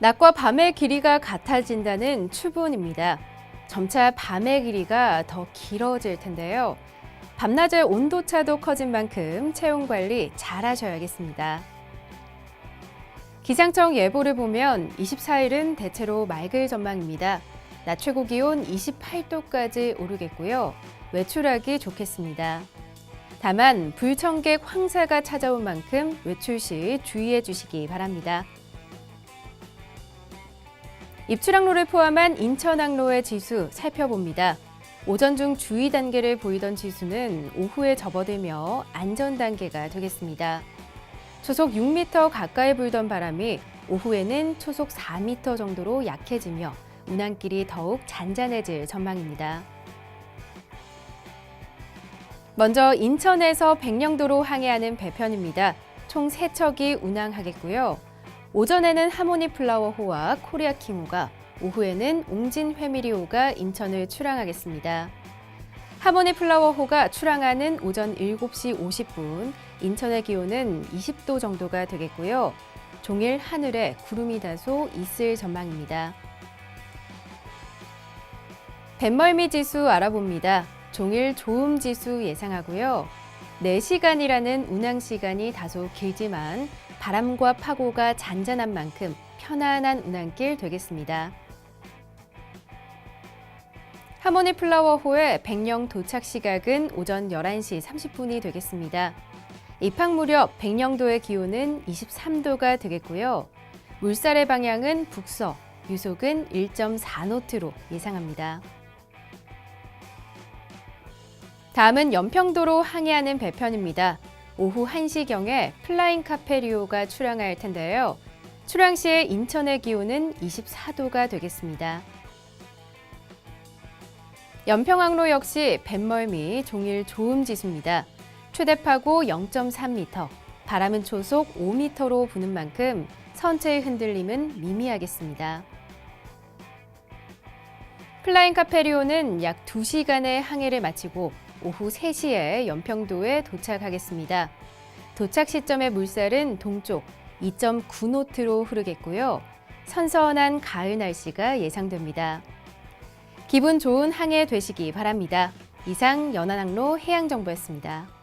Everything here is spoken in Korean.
낮과 밤의 길이가 같아진다는 추분입니다. 점차 밤의 길이가 더 길어질 텐데요. 밤낮의 온도차도 커진 만큼 체온 관리 잘 하셔야겠습니다. 기상청 예보를 보면 24일은 대체로 맑을 전망입니다. 낮 최고 기온 28도까지 오르겠고요. 외출하기 좋겠습니다. 다만 불청객 황사가 찾아온 만큼 외출 시 주의해 주시기 바랍니다. 입출항로를 포함한 인천항로의 지수 살펴봅니다. 오전 중 주의 단계를 보이던 지수는 오후에 접어들며 안전 단계가 되겠습니다. 초속 6m 가까이 불던 바람이 오후에는 초속 4m 정도로 약해지며 운항길이 더욱 잔잔해질 전망입니다. 먼저 인천에서 백령도로 항해하는 배편입니다. 총 3척이 운항하겠고요. 오전에는 하모니 플라워호와 코리아 킹호가, 오후에는 옹진 회미리호가 인천을 출항하겠습니다. 하모니 플라워호가 출항하는 오전 7시 50분, 인천의 기온은 20도 정도가 되겠고요. 종일 하늘에 구름이 다소 있을 전망입니다. 뱃멀미 지수 알아봅니다. 종일 좋음 지수 예상하고요. 4시간이라는 운항 시간이 다소 길지만 바람과 파고가 잔잔한 만큼 편안한 운항길 되겠습니다. 하모니 플라워호의 백령 도착 시각은 오전 11시 30분이 되겠습니다. 입항 무렵 백령도의 기온은 23도가 되겠고요. 물살의 방향은 북서, 유속은 1.4노트로 예상합니다. 다음은 연평도로 항해하는 배편입니다. 오후 1시경에 플라잉 카페리오가 출항할 텐데요. 출항 시에 인천의 기온은 24도가 되겠습니다. 연평항로 역시 뱃멀미 종일 좋음 지수입니다. 최대 파고 0.3m, 바람은 초속 5m로 부는 만큼 선체의 흔들림은 미미하겠습니다. 플라잉 카페리오는 약 2시간의 항해를 마치고 오후 3시에 연평도에 도착하겠습니다. 도착 시점의 물살은 동쪽 2.9노트로 흐르겠고요. 선선한 가을 날씨가 예상됩니다. 기분 좋은 항해 되시기 바랍니다. 이상 연안항로 해양정보였습니다.